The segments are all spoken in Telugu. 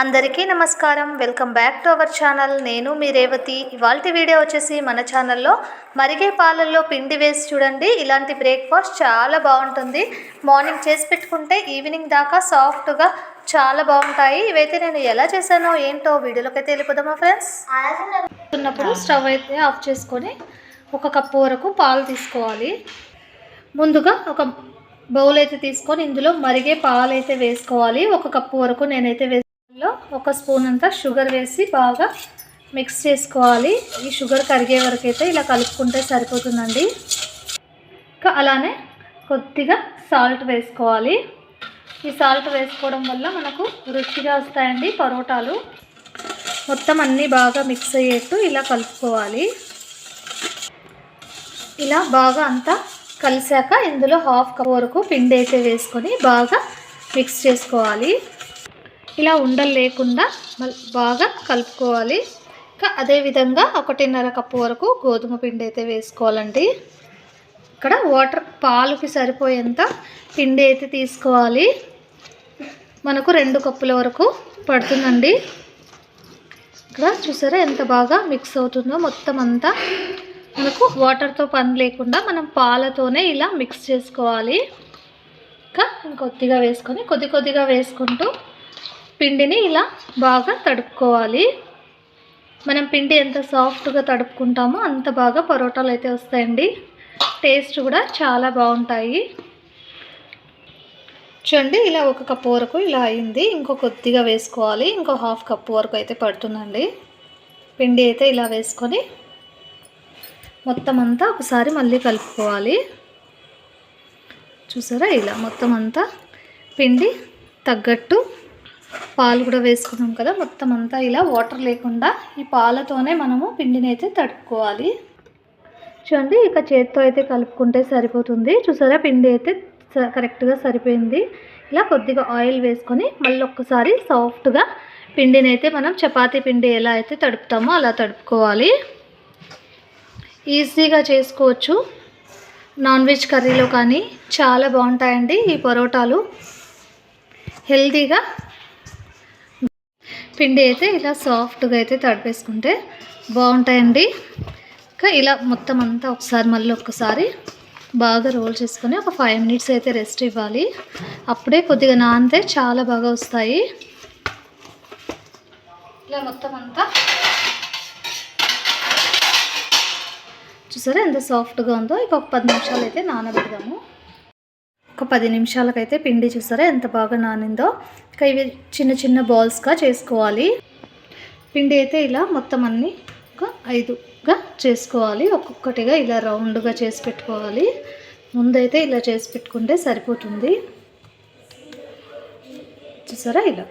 అందరికీ నమస్కారం. Welcome back to our channel. నేను మీ రేవతి. ఇవాళ వీడియో వచ్చేసి మన ఛానల్లో మరిగే పాలల్లో పిండి వేసి చూడండి. ఇలాంటి బ్రేక్ఫాస్ట్ చాలా బాగుంటుంది. మార్నింగ్ చేసి పెట్టుకుంటే ఈవినింగ్ దాకా సాఫ్ట్గా చాలా బాగుంటాయి. ఇవైతే నేను ఎలా చేశానో ఏంటో వీడియోలోకి అయితే వెళ్ళిపోదామా ఫ్రెండ్స్? ఉన్నప్పుడు స్టవ్ అయితే ఆఫ్ చేసుకొని ఒక కప్పు వరకు పాలు తీసుకోవాలి. ముందుగా ఒక బౌల్ అయితే తీసుకొని ఇందులో మరిగే పాలు అయితే వేసుకోవాలి. ఒక కప్పు వరకు నేనైతే లో ఒక స్పూన్ అంతా షుగర్ వేసి బాగా మిక్స్ చేసుకోవాలి. ఈ షుగర్ కరిగే వరకు అయితే ఇలా కలుపుకుంటే సరిపోతుందండి. ఇంకా అలానే కొద్దిగా సాల్ట్ వేసుకోవాలి. ఈ సాల్ట్ వేసుకోవడం వల్ల మనకు రుచిగా వస్తాయండి పరోటాలు. మొత్తం అన్నీ బాగా మిక్స్ అయ్యేట్టు ఇలా కలుపుకోవాలి. ఇలా బాగా అంతా కలిసాక ఇందులో హాఫ్ కప్ వరకు పిండి అయితే వేసుకొని బాగా మిక్స్ చేసుకోవాలి. ఇలా ఉండలు లేకుండా బాగా కలుపుకోవాలి. ఇంకా అదేవిధంగా ఒకటిన్నర కప్పు వరకు గోధుమ పిండి అయితే వేసుకోవాలండి. ఇక్కడ వాటర్ పాలుకి సరిపోయేంత పిండి అయితే తీసుకోవాలి. మనకు రెండు కప్పుల వరకు పడుతుందండి. ఇక్కడ చూసారా ఎంత బాగా మిక్స్ అవుతుందో మొత్తం అంతా. మనకు వాటర్తో పని లేకుండా మనం పాలతోనే ఇలా మిక్స్ చేసుకోవాలి. ఇంకా కొద్దిగా వేసుకొని కొద్ది కొద్దిగా వేసుకుంటూ పిండిని ఇలా బాగా తడుపుకోవాలి. మనం పిండి ఎంత సాఫ్ట్గా తడుపుకుంటామో అంత బాగా పరోటాలు అయితే వస్తాయండి. టేస్ట్ కూడా చాలా బాగుంటాయి. చూడండి ఇలా ఒక కప్పు వరకు ఇలా అయింది. ఇంకో కొద్దిగా వేసుకోవాలి. ఇంకో హాఫ్ కప్పు వరకు అయితే పడుతుందండి. పిండి అయితే ఇలా వేసుకొని మొత్తం అంతా ఒకసారి మళ్ళీ కలుపుకోవాలి. చూసారా? ఇలా మొత్తం అంతా పిండి తగ్గట్టు పాలు కూడా వేసుకున్నాం కదా మొత్తం అంతా ఇలా వాటర్ లేకుండా ఈ పాలతోనే మనము పిండిని అయితే తడుపుకోవాలి. చూడండి ఇక చేత్తో అయితే కలుపుకుంటే సరిపోతుంది. చూసారా పిండి అయితే కరెక్ట్గా సరిపోయింది. ఇలా కొద్దిగా ఆయిల్ వేసుకొని మళ్ళీ ఒక్కసారి సాఫ్ట్గా పిండిని అయితే మనం చపాతీ పిండి ఎలా అయితే తడుపుతామో అలా తడుపుకోవాలి. ఈజీగా చేసుకోవచ్చు. నాన్ వెజ్ కర్రీలో కానీ చాలా బాగుంటాయండి ఈ పరోటాలు. హెల్తీగా పిండి అయితే ఇలా సాఫ్ట్గా అయితే తడిపేసుకుంటే బాగుంటాయండి. ఇంకా ఇలా మొత్తం అంతా ఒకసారి మళ్ళీ ఒక్కసారి బాగా రోల్ చేసుకొని ఒక ఫైవ్ మినిట్స్ అయితే రెస్ట్ ఇవ్వాలి. అప్పుడే కొద్దిగా నానితే చాలా బాగా వస్తాయి. ఇలా మొత్తం అంతా చూసారా ఎంత సాఫ్ట్గా ఉందో? ఇక ఒక పది నిమిషాలు అయితే నానబెడదాము. ఒక పది నిమిషాలకైతే పిండి చూసారా ఎంత బాగా నానిందో. ఇక ఇవి చిన్న చిన్న బాల్స్గా చేసుకోవాలి. పిండి అయితే ఇలా మొత్తం అన్నీ ఒక ఐదుగా చేసుకోవాలి. ఒక్కొక్కటిగా ఇలా రౌండ్గా చేసి పెట్టుకోవాలి. ముందైతే ఇలా చేసి పెట్టుకుంటే సరిపోతుంది. చూసారా ఇలా.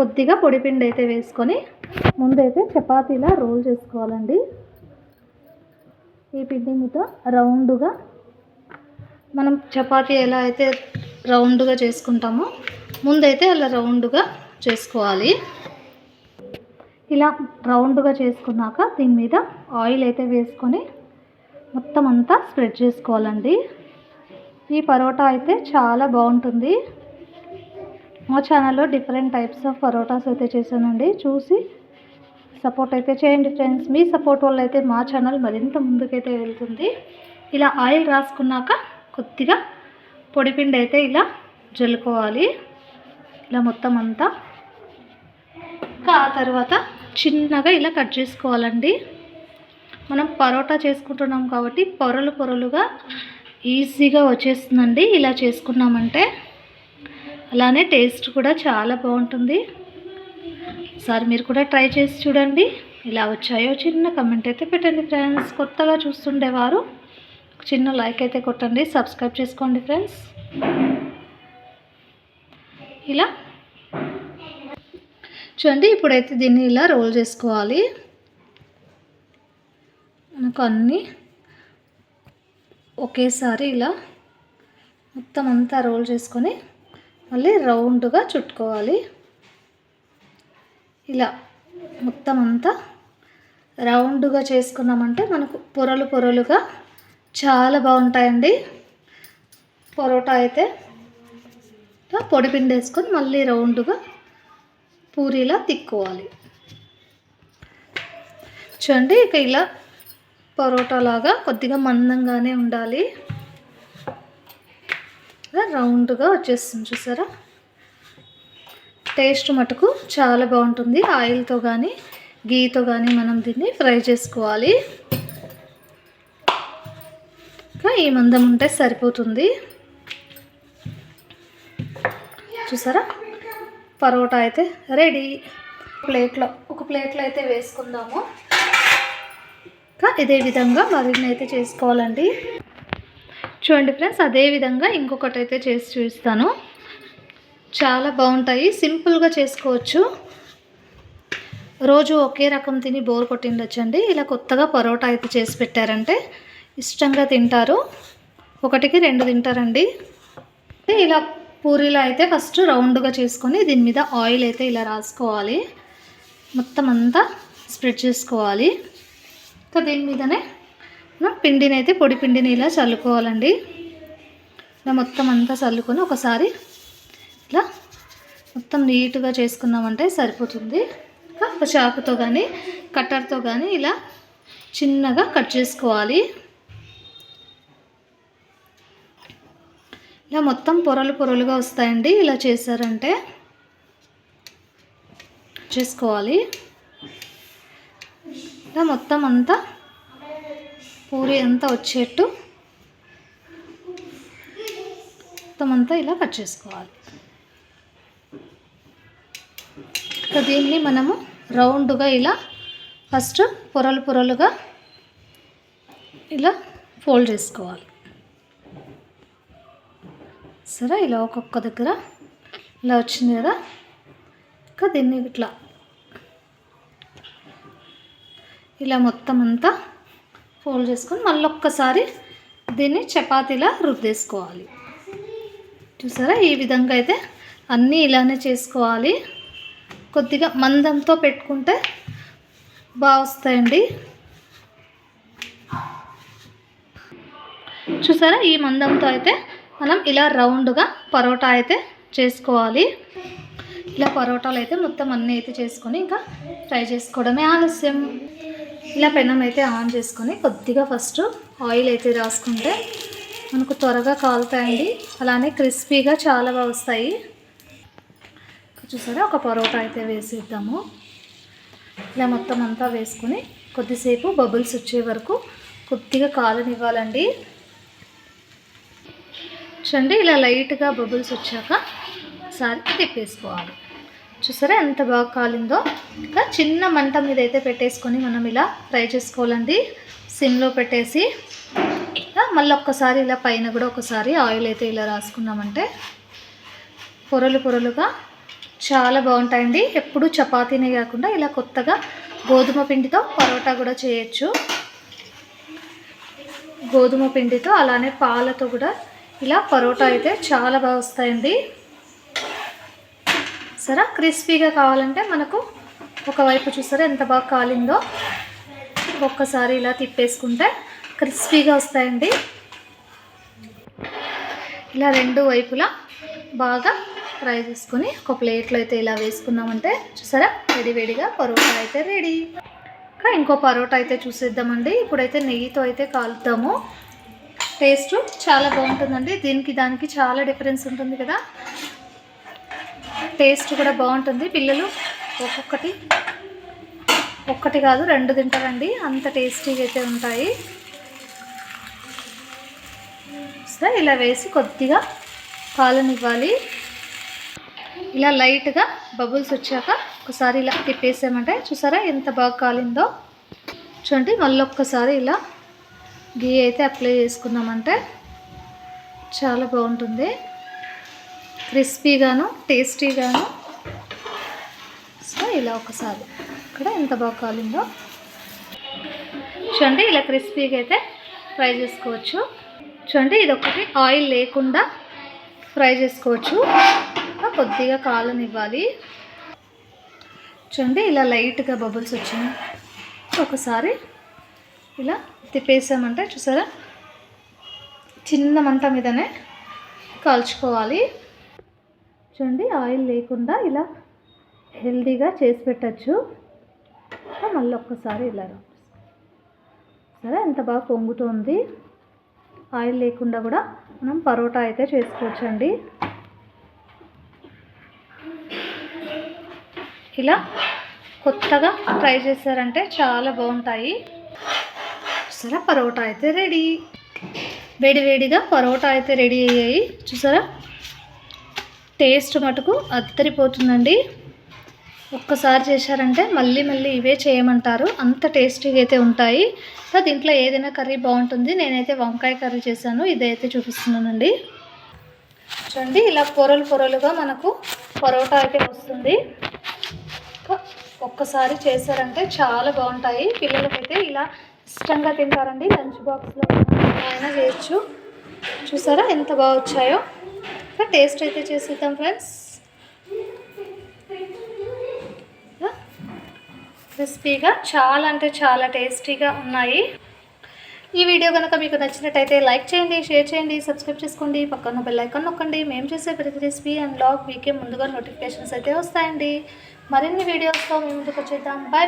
కొద్దిగా పొడి పిండి అయితే వేసుకొని ముందైతే చపాతీలా రోల్ చేసుకోవాలండి. ఈ పిండి మీద రౌండ్గా మనం చపాతీ ఎలా అయితే రౌండ్గా చేసుకుంటామో ముందైతే అలా రౌండ్గా చేసుకోవాలి. ఇలా రౌండ్గా చేసుకున్నాక దీని మీద ఆయిల్ అయితే వేసుకొని మొత్తం అంతా స్ప్రెడ్ చేసుకోవాలండి. ఈ పరోటా అయితే చాలా బాగుంటుంది. మా ఛానల్లో డిఫరెంట్ టైప్స్ ఆఫ్ పరోటాస్ అయితే చేశానండి. చూసి సపోర్ట్ అయితే చేయండి ఫ్రెండ్స్. మీ సపోర్ట్ వల్ల అయితే మా ఛానల్ మరింత ముందుకైతే వెళ్తుంది. ఇలా ఆయిల్ రాసుకున్నాక కొద్దిగా పొడిపిండి అయితే ఇలా జల్లుకోవాలి. ఇలా మొత్తం అంతా. ఇంకా ఆ తర్వాత చిన్నగా ఇలా కట్ చేసుకోవాలండి. మనం పరోటా చేసుకుంటున్నాం కాబట్టి పొరలు పొరలుగా ఈజీగా వచ్చేస్తుందండి. ఇలా చేసుకున్నామంటే అలానే టేస్ట్ కూడా చాలా బాగుంటుంది. ఒకసారి మీరు కూడా ట్రై చేసి చూడండి. ఇలా వచ్చాయో చిన్న కమెంట్ అయితే పెట్టండి ఫ్రెండ్స్. కొత్తగా చూస్తుండేవారు చిన్న లైక్ అయితే కొట్టండి సబ్స్క్రైబ్ చేసుకోండి ఫ్రెండ్స్. ఇలా. చూడండి ఇప్పుడైతే దీన్ని ఇలా రోల్ చేసుకోవాలి. మనకు అన్నీ ఒకేసారి ఇలా మొత్తం అంతా రోల్ చేసుకొని మళ్ళీ రౌండ్గా చుట్టుకోవాలి. ఇలా మొత్తం అంతా రౌండ్గా చేసుకున్నామంటే మనకు పొరలు పొరలుగా చాలా బాగుంటాయండి. పరోటా అయితే. పొడి పిండి వేసుకొని మళ్ళీ రౌండ్గా పూరీలా తిక్కోవాలి. చూడండి ఇక ఇలా పరోటా లాగా కొద్దిగా మందంగానే ఉండాలి. రౌండ్గా వచ్చేస్తుంది చూసారా? టేస్ట్ మటుకు చాలా బాగుంటుంది. ఆయిల్తో కానీ గీతో కానీ మనం దీన్ని ఫ్రై చేసుకోవాలి. ఈ మందం ఉంటే సరిపోతుంది. చూసారా? పరోటా అయితే రెడీ. ప్లేట్లో ఒక ప్లేట్లో అయితే వేసుకుందాము. ఇంకా ఇదే విధంగా మరిన్ని అయితే చేసుకోవాలండి. చూడండి ఫ్రెండ్స్ అదే విధంగా ఇంకొకటి అయితే చేసి చూపిస్తాను. చాలా బాగుంటాయి సింపుల్గా చేసుకోవచ్చు. రోజు ఒకే రకం తిని బోర్ కొట్టిండొచ్చండి. ఇలా కొత్తగా పరోటా అయితే చేసి పెట్టారంటే ఇష్టంగా తింటారు. ఒకటికి రెండు తింటారండి. ఇలా పూరీలో అయితే ఫస్ట్ రౌండ్గా చేసుకొని దీని మీద ఆయిల్ అయితే ఇలా రాసుకోవాలి. మొత్తం అంతా స్ప్రెడ్ చేసుకోవాలి. ఇంకా దీని మీదనే మనం పిండిని అయితే పొడి పిండిని ఇలా చల్లుకోవాలండి. ఇలా మొత్తం అంతా చల్లుకొని ఒకసారి ఇలా మొత్తం నీట్గా చేసుకున్నామంటే సరిపోతుంది. ఇంకా ఒక చాకుతో కానీ కట్టర్తో కానీ ఇలా చిన్నగా కట్ చేసుకోవాలి. ఇలా మొత్తం పొరలు పొరలుగా వస్తాయండి. ఇలా చేశారంటే చేసుకోవాలి. ఇలా మొత్తం అంతా పూరి అంతా వచ్చేట్టు మొత్తం అంతా ఇలా కట్ చేసుకోవాలి. ఇక దీన్ని మనము రౌండ్గా ఇలా ఫస్ట్ పొరలు పొరలుగా ఇలా ఫోల్డ్ చేసుకోవాలి. సరే ఇలా ఒక్కొక్క దగ్గర ఇలా వచ్చింది కదా. ఇంకా దీన్ని ఇట్లా ఇలా మొత్తం అంతా ఫోల్డ్ చేసుకొని మళ్ళీ ఒక్కసారి దీన్ని చపాతీలా రుద్దేసుకోవాలి చూసారా? ఈ విధంగా అయితే అన్నీ ఇలానే చేసుకోవాలి. కొద్దిగా మందంతో పెట్టుకుంటే బాగా వస్తాయండి. చూసారా? ఈ మందంతో అయితే మనం ఇలా రౌండ్గా పరోటా అయితే చేసుకోవాలి. ఇలా పరోటాలు అయితే మొత్తం అన్నీ అయితే చేసుకొని ఇంకా ఫ్రై చేసుకోవడమే ఆలస్యం. ఇలా పెనం అయితే ఆన్ చేసుకొని కొద్దిగా ఫస్ట్ ఆయిల్ అయితే రాసుకుంటే మనకు త్వరగా కాలుతాయండి. అలానే క్రిస్పీగా చాలా బాగా వస్తాయి. చూసారా? ఒక పరోటా అయితే వేసేద్దాము. ఇలా మొత్తం అంతా వేసుకొని కొద్దిసేపు బబుల్స్ వచ్చే వరకు కొద్దిగా కాలనివ్వాలండి. చూడండి ఇలా లైట్గా బబుల్స్ వచ్చాక సారికి తిప్పేసుకోవాలి. చూసారా ఎంత బాగా కాలిందో? ఇంకా చిన్న మంట మీద అయితే పెట్టేసుకొని మనం ఇలా ఫ్రై చేసుకోవాలండి. సిమ్లో పెట్టేసి మళ్ళీ ఒక్కసారి ఇలా పైన కూడా ఒకసారి ఆయిల్ అయితే ఇలా రాసుకున్నామంటే పొరలు పొరలుగా చాలా బాగుంటాయండి. ఎప్పుడు చపాతీనే కాకుండా ఇలా కొత్తగా గోధుమ పిండితో పరోటా కూడా చేయొచ్చు. గోధుమ పిండితో అలానే పాలతో కూడా ఇలా పరోటా అయితే చాలా బాగా వస్తాయండి. సరే క్రిస్పీగా కావాలంటే మనకు ఒకవైపు చూసారా ఎంత బాగా కాలిందో? ఒక్కసారి ఇలా తిప్పేసుకుంటే క్రిస్పీగా వస్తాయండి. ఇలా రెండు వైపులా బాగా ఫ్రై చేసుకొని ఒక ప్లేట్లో అయితే ఇలా వేసుకున్నామంటే చూసారా వేడివేడిగా పరోటా అయితే రెడీ. ఇంకా ఇంకో పరోటా అయితే చూసేద్దామండి. ఇప్పుడైతే నెయ్యితో అయితే కాలుతాము. టేస్ట్ చాలా బాగుంటుందండి. దీనికి దానికి చాలా డిఫరెన్స్ ఉంటుంది కదా. టేస్ట్ కూడా బాగుంటుంది. పిల్లలు ఒక్కొక్కటి ఒక్కటి కాదు రెండు తింటారండి. అంత టేస్టీగా అయితే ఉంటాయి. సరే ఇలా వేసి కొద్దిగా కాలనివ్వాలి. ఇలా లైట్గా బబుల్స్ వచ్చాక ఒకసారి ఇలా తిప్పేసామంటే చూసారా ఎంత బాగా కాలిందో. చూడండి మళ్ళీ ఒక్కసారి ఇలా గీ అయితే అప్లై చేసుకున్నామంటే చాలా బాగుంటుంది. క్రిస్పీగాను టేస్టీగాను. సో ఇలా ఒకసారి. ఇక్కడ ఎంత బాగా కాలిందో. చూడండి ఇలా క్రిస్పీగా అయితే ఫ్రై చేసుకోవచ్చు. చూడండి ఇది ఒకటి ఆయిల్ లేకుండా ఫ్రై చేసుకోవచ్చు. కొద్దిగా కొద్దిగా కాలనివ్వాలి. చూడండి ఇలా లైట్గా బబుల్స్ వచ్చినాయి. ఒకసారి ఇలా తిప్పేసామంటే చూసారా? చిన్న మంట మీదనే కాల్చుకోవాలి. చూడండి ఆయిల్ లేకుండా ఇలా హెల్తీగా చేసి పెట్టచ్చు. మళ్ళీ ఒక్కసారి ఇలా సరే ఎంత బాగా పొంగుతుంది. ఆయిల్ లేకుండా కూడా మనం పరోటా అయితే చేసుకోవచ్చండి. ఇలా కొత్తగా ట్రై చేశారంటే చాలా బాగుంటాయి. చూసారా? పరోటా అయితే రెడీ. వేడివేడిగా పరోటా అయితే రెడీ అయ్యాయి. చూసారా? టేస్ట్ మటుకు అద్దరిపోతుందండి. ఒక్కసారి చేశారంటే మళ్ళీ మళ్ళీ ఇవే చేయమంటారు. అంత టేస్టీగా అయితే ఉంటాయి. సో దీంట్లో ఏదైనా కర్రీ బాగుంటుంది. నేనైతే వంకాయ కర్రీ చేశాను. ఇదైతే చూపిస్తున్నానండి. చూడండి ఇలా పొరలు పొరలుగా మనకు పరోటా అయితే వస్తుంది. ఒక్కసారి చేశారంటే చాలా బాగుంటాయి. పిల్లలకైతే ఇలా ఇష్టంగా తింటారండి. లంచ్ బాక్స్లో అయినా చేయొచ్చు చూసారా ఎంత బాగా వచ్చాయో. టేస్ట్ అయితే చేసేద్దాం ఫ్రెండ్స్. క్రిస్పీగా చాలా అంటే చాలా టేస్టీగా ఉన్నాయి. ఈ వీడియో కనుక మీకు నచ్చినట్టయితే లైక్ చేయండి షేర్ చేయండి సబ్స్క్రైబ్ చేసుకోండి. పక్కన బెల్ ఐకాన్ నొక్కండి. మేము చేసే ప్రతి రెసిపీ అండ్ బ్లాగ్ మీకే ముందుగా నోటిఫికేషన్స్ అయితే వస్తాయండి. మరిన్ని వీడియోస్తో మేము ముందుకు వచ్చేద్దాం. బాయ్